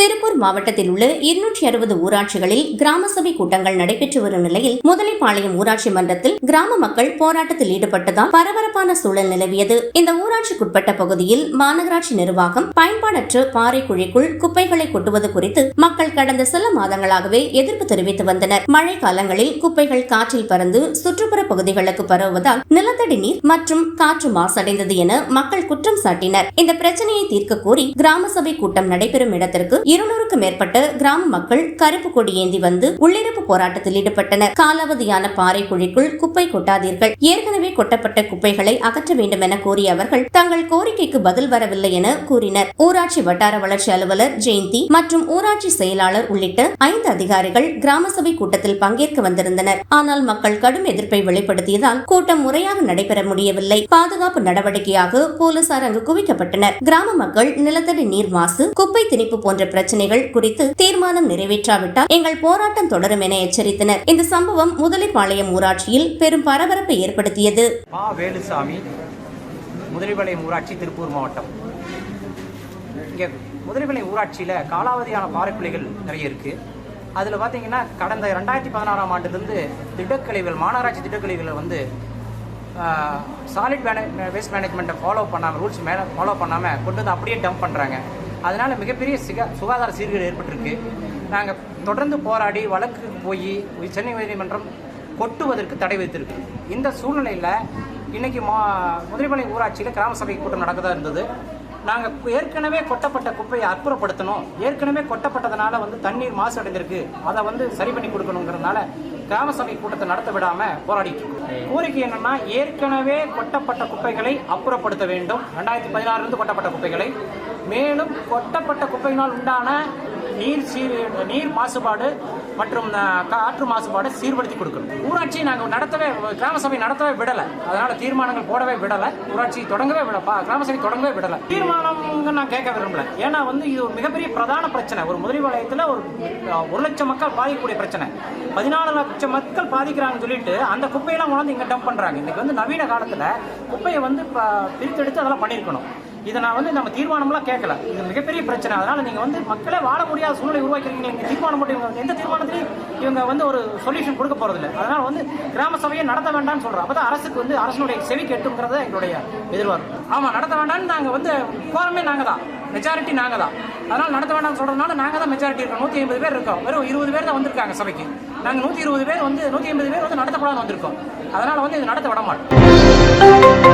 திருப்பூர் மாவட்டத்தில் உள்ள இருநூற்றி அறுபது ஊராட்சிகளில் கிராம சபை கூட்டங்கள் நடைபெற்று வரும் நிலையில் முதலைப்பாளையம் ஊராட்சி மன்றத்தில் கிராம மக்கள் போராட்டத்தில் ஈடுபட்டதால் பரபரப்பான சூழல் நிலவியது. இந்த ஊராட்சிக்குட்பட்ட பகுதியில் மாநகராட்சி நிர்வாகம் பயன்பாடற்ற பாறை குழிக்குள் குப்பைகளை கொட்டுவது குறித்து மக்கள் கடந்த சில மாதங்களாகவே எதிர்ப்பு தெரிவித்து வந்தனர். மழை காலங்களில் குப்பைகள் காற்றில் பறந்து சுற்றுப்புற பகுதிகளுக்கு பரவுவதால் நிலத்தடி நீர் மற்றும் காற்று மாசடைந்தது என மக்கள் குற்றம் சாட்டினர். இந்த பிரச்சனையை தீர்க்க கோரி கிராம சபை கூட்டம் நடைபெறும் இடத்திற்கு இருநூறுக்கும் மேற்பட்ட கிராம மக்கள் கருப்பு கொடி ஏந்தி வந்து உள்ளிருப்பு போராட்டத்தில் ஈடுபட்டனர். காலாவதியான பாறை குழிக்குள் குப்பை கொட்டாதீர்கள். ஏற்கனவே கொட்டப்பட்ட குப்பைகளை அகற்ற வேண்டும் என கோரிய அவர்கள் தங்கள் கோரிக்கைக்கு பதில் வரவில்லை என கூறினர். ஊராட்சி வட்டார வளர்ச்சி அலுவலர் ஜெயந்தி மற்றும் ஊராட்சி செயலாளர் உள்ளிட்ட ஐந்து அதிகாரிகள் கிராம சபை கூட்டத்தில் பங்கேற்க வந்திருந்தனர். ஆனால் மக்கள் கடும் எதிர்ப்பை வெளிப்படுத்தியதால் கூட்டம் முறையாக நடைபெற முடியவில்லை. பாதுகாப்பு நடவடிக்கையாக போலீசார் அங்கு குவிக்கப்பட்டனர். கிராம மக்கள் நிலத்தடி நீர் மாசு குப்பை திணிப்பு போன்ற பிரச்சனைகள் குறித்து தீர்மானம் நிறைவேற்றாவிட்டால் எங்கள் போராட்டம் தொடரும் என எச்சரித்தனர். இந்த சம்பவம் முதலிப்பாளையம் ஊராட்சியில் பெரும் பரபரப்பை ஏற்படுத்தியது. மா வேலுசாமி முதலிபாளையம் ஊராட்சி திருப்பூர் மாவட்டம். இங்கே முதலிபாளையம் ஊராட்சியில் காலாவதியான பாறைப்புலிகள் நிறைய இருக்குது அதில் பார்த்தீங்கன்னா கடந்த ரெண்டாயிரத்தி பதினாறாம் ஆண்டுலேருந்து திட்டக்கழிவுகள் மாநகராட்சி திட்டக்கழிவுகளை வந்து சாலிட் மேனே வேஸ்ட் மேனேஜ்மெண்ட்டை ஃபாலோ பண்ணாமல் ரூல்ஸ் மேலே ஃபாலோ பண்ணாமல் கொண்டு வந்து அப்படியே டம்ப் பண்ணுறாங்க அதனால் மிகப்பெரிய சிக சுகாதார சீர்கேடு ஏற்பட்டிருக்கு. நாங்கள் தொடர்ந்து போராடி வழக்கு போய் சென்னை உயர்நீதிமன்றம் கொட்டுவதற்கு தடை வைத்திருக்கு இந்த சூழ்நிலையில் இன்றைக்கி மா முதலிமலை ஊராட்சியில் கிராம சபை கூட்டம் நடக்கதாக இருந்தது. நாங்கள் ஏற்கனவே கொட்டப்பட்ட குப்பையை அப்புறப்படுத்தணும் ஏற்கனவே கொட்டப்பட்டதுனால வந்து தண்ணீர் மாசு அடைந்திருக்கு. அதை வந்து சரி பண்ணி கொடுக்கணுங்கிறதுனால கிராம சபை கூட்டத்தை நடத்த விடாம போராடிட்டு இருக்கோம். கோரிக்கை என்னன்னா ஏற்கனவே கொட்டப்பட்ட குப்பைகளை அப்புறப்படுத்த வேண்டும். ரெண்டாயிரத்தி பதினாறுலேருந்து கொட்டப்பட்ட குப்பைகளை. மேலும் கொட்டப்பட்ட குப்பையினால் உண்டான நீர் சீர் நீர் மாசுபாடு மற்றும் காற்று மாசுபாடு சீர்படுத்தி கொடுக்கணும். ஊராட்சி நாங்கள் நடத்தவே கிராம சபை நடத்தவே விடலை. அதனால தீர்மானங்கள் போடவே விடலை. ஊராட்சி தொடங்கவே விடப்பா கிராம சபை தொடங்கவே விடலை. தீர்மானம் நான் கேட்க விரும்பல. ஏன்னா வந்து இது ஒரு மிகப்பெரிய பிரதான பிரச்சனை. ஒரு முதலி வளையத்தில் ஒரு ஒரு லட்சம் மக்கள் பாதிக்கக்கூடிய பிரச்சனை. பதினாலு லட்சம் மக்கள் பாதிக்கிறாங்கன்னு சொல்லிட்டு அந்த குப்பையெல்லாம் கொண்டாந்து இங்கே டம்ப் பண்ணுறாங்க இன்றைக்கி வந்து நவீன காலத்தில் குப்பையை வந்து ப- பிரித்தெடுத்து அதெல்லாம் பண்ணியிருக்கணும் இதை நான் வந்து நம்ம தீர்மானம்லாம் கேட்கல. இது மிகப்பெரிய பிரச்சனை. அதனால நீங்கள் வந்து மக்களே வாழ முடியாத சூழ்நிலை உருவாக்கிறீங்க நீங்கள் தீர்மானம் மட்டும் இவங்க எந்த தீர்மானத்திலையும் இவங்க வந்து ஒரு சொல்யூஷன் கொடுக்க போகிறதில்ல அதனால் வந்து கிராம சபையை நடத்த வேண்டாம்னு சொல்கிறோம் அப்போ தான் அரசுக்கு வந்து அரசனுடைய செவி கெட்டுங்கிறத எங்களுடைய எதிர்பார்ப்பு. ஆமாம் நடத்த வேண்டாம்னு நாங்கள் வந்து கோரமே நாங்கள் தான். மெஜாரிட்டி நாங்கள் தான். அதனால் நடத்த வேண்டாம்னு சொல்கிறதுனால நாங்கள் தான் மெஜாரிட்டி இருக்கோம். நூற்றி ஐம்பது பேர் இருக்கோம். வெறும் இருபது பேர் தான் வந்திருக்காங்க சபைக்கு. நாங்கள் நூற்றி இருபது பேர் வந்து நூற்றி ஐம்பது பேர் வந்து நடத்தப்படாமல் வந்திருக்கோம். அதனால் வந்து இது நடத்த விட மாட்டோம்.